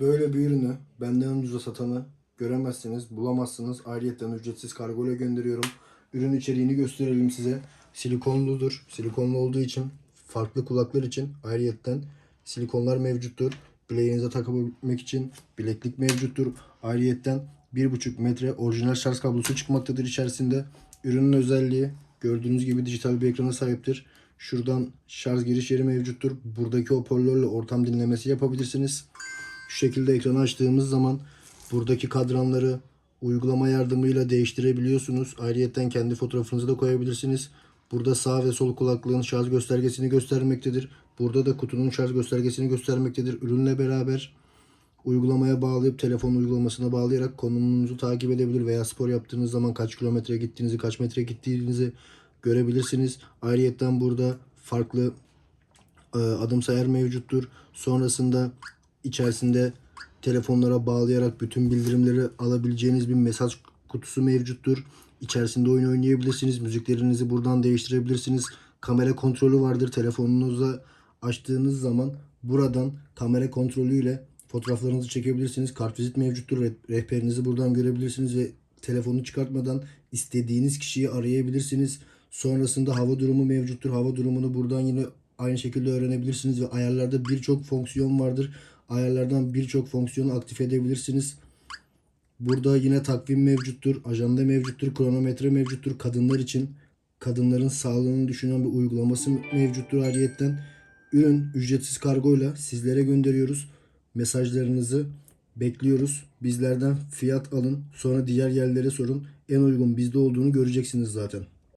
Böyle bir ürünü benden ucuza satanı göremezsiniz, bulamazsınız. Ayrıyeten ücretsiz kargo ile gönderiyorum. Ürün içeriğini gösterelim size. Silikonludur. Silikonlu olduğu için farklı kulaklar için ayrıyetten silikonlar mevcuttur. Bileğinize takabilmek için bileklik mevcuttur. Ayrıyetten 1,5 metre orijinal şarj kablosu çıkmaktadır içerisinde. Ürünün özelliği gördüğünüz gibi dijital bir ekrana sahiptir. Şuradan şarj giriş yeri mevcuttur. Buradaki hoparlörle ortam dinlemesi yapabilirsiniz. Şu şekilde ekranı açtığımız zaman buradaki kadranları uygulama yardımıyla değiştirebiliyorsunuz. Ayrıyeten kendi fotoğrafınızı da koyabilirsiniz. Burada sağ ve sol kulaklığın şarj göstergesini göstermektedir. Burada da kutunun şarj göstergesini göstermektedir. Ürünle beraber uygulamaya bağlayıp telefon uygulamasına bağlayarak konumunuzu takip edebilir veya spor yaptığınız zaman kaç kilometre gittiğinizi, kaç metre gittiğinizi görebilirsiniz. Ayrıyeten burada farklı e, adım sayar mevcuttur. Sonrasında içerisinde telefonlara bağlayarak bütün bildirimleri alabileceğiniz bir mesaj kutusu mevcuttur. İçerisinde oyun oynayabilirsiniz. Müziklerinizi buradan değiştirebilirsiniz. Kamera kontrolü vardır. Telefonunuza açtığınız zaman buradan kamera kontrolüyle fotoğraflarınızı çekebilirsiniz. Kartvizit mevcuttur. Re- Rehberinizi buradan görebilirsiniz ve telefonu çıkartmadan istediğiniz kişiyi arayabilirsiniz. Sonrasında hava durumu mevcuttur. Hava durumunu buradan yine aynı şekilde öğrenebilirsiniz ve ayarlarda birçok fonksiyon vardır. Ayarlardan birçok fonksiyonu aktif edebilirsiniz. Burada yine takvim mevcuttur, ajanda mevcuttur, kronometre mevcuttur. Kadınlar için kadınların sağlığını düşünen bir uygulaması mevcuttur ayrıyetten. Ürün ücretsiz kargoyla sizlere gönderiyoruz. Mesajlarınızı bekliyoruz. Bizlerden fiyat alın. Sonra diğer yerlere sorun. En uygun bizde olduğunu göreceksiniz zaten.